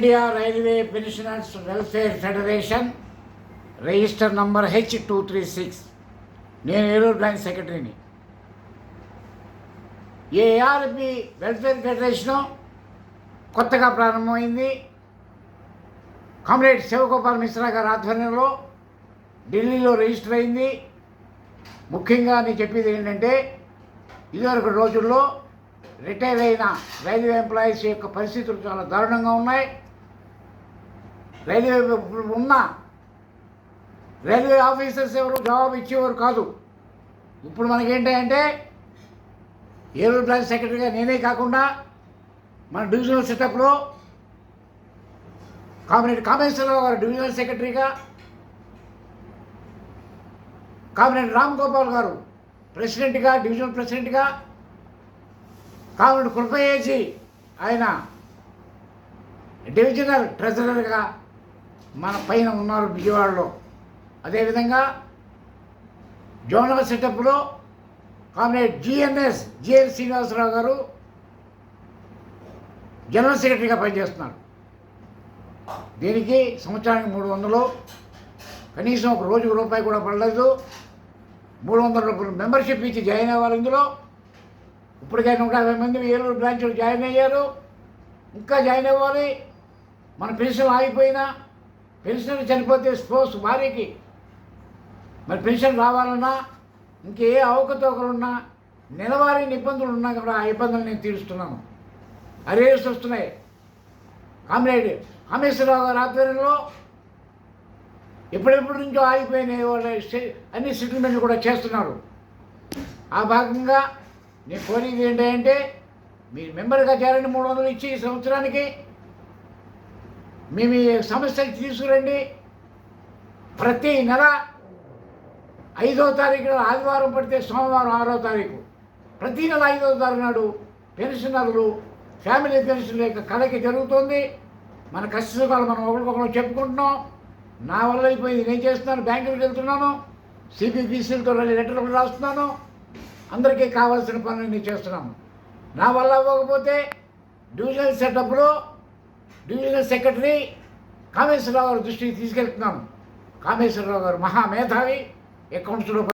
India railway pensioners welfare federation register number H two three six. నేను Eluru branch సెక్రటరీని. ARP welfare federation కొత్తగా ప్రారంభమైంది. Comrade Shivgopal Mishra గారి ఆధ్వర్యంలో ఢిల్లీలో రిజిస్టర్ అయింది. ముఖ్యంగా నేను చెప్పేది ఏంటంటే ఇదివరకు రోజుల్లో రిటైర్ అయిన రైల్వే ఎంప్లాయీస్ యొక్క పరిస్థితులు చాలా దారుణంగా ఉన్నాయి. రైల్వే ఇప్పుడు ఉన్న రైల్వే ఆఫీసర్స్ ఎవరు జవాబు ఇచ్చేవారు కాదు. ఇప్పుడు మనకేంటంటే ఏలూరు బ్రాంచ్ సెక్రటరీగా నేనే కాకుండా మన డివిజనల్ సెటప్లో కామినేట్ కామేశ్వరరావు గారు డివిజనల్ సెక్రటరీగా కామినేట్ రామ్ గోపాల్ గారు ప్రెసిడెంట్గా డివిజనల్ ప్రెసిడెంట్గా కామినేట్ కృపయేసి ఆయన డివిజనల్ ట్రెజరర్గా మన పైన ఉన్నారు విజయవాడలో. అదేవిధంగా zonal సెటప్లో comrade GNS GN Srinivasarao garu general సెక్రటరీగా పనిచేస్తున్నారు. దీనికి సంవత్సరానికి మూడు వందలు కనీసం ఒక రోజుకు రూపాయి కూడా పడలేదు. మూడు వందల రూపాయలు మెంబర్షిప్ ఇచ్చి జాయిన్ అవ్వాలి ఇందులో. ఇప్పటికే నూట యాభై మంది ఏలూరు బ్రాంచ్లో జాయిన్ అయ్యారు. ఇంకా జాయిన్ అవ్వాలి. మన పెన్షన్ ఆగిపోయినా పెన్షన్ చనిపోతే స్పోర్స్ భార్యకి మరి పెన్షన్ రావాలన్నా ఇంకే అవకతవకలున్నా నెలవారీ ఇబ్బందులు ఉన్నా కూడా ఆ ఇబ్బందులు నేను తీరుస్తున్నాను. అరేస్ వస్తున్నాయి. కామ్రేడ్ కామేశ్వరరావు గారి ఆధ్వర్యంలో ఎప్పుడెప్పటి నుంచో ఆగిపోయిన వాళ్ళ అన్ని సెటిల్మెంట్లు కూడా చేస్తున్నారు. ఆ భాగంగా నేను కోరేది ఏంటంటే మీరు మెంబర్గా చేరండి మూడు వందలు ఇచ్చి ఈ సంవత్సరానికి మేము ఈ సమస్యలు తీసుకురండి. ప్రతి నెల ఐదో తారీఖు ఆదివారం పడితే సోమవారం ఆరో తారీఖు. ప్రతి నెల ఐదో తారీఖు నాడు పెన్షనర్లు ఫ్యామిలీ పెన్షన్ యొక్క కలకి జరుగుతుంది. మన కష్టసుఖాలు మనం ఒకరికొకరు చెప్పుకుంటున్నాం. నా వల్ల అయిపోయింది నేను చేస్తున్నాను బ్యాంకులకు వెళ్తున్నాను. సిబిబిసిలతో లెటర్లు రాస్తున్నాను. అందరికీ కావాల్సిన పనులు నేను చేస్తున్నాను. నా వల్ల అవ్వకపోతే డివిజనల్ సెటప్లో డివిజనల్ సెక్రటరీ కామేశ్వరరావు గారి దృష్టికి తీసుకెళ్తున్నాను కామేశ్వరరావు గారు మహామేధావి అకౌంట్స్లో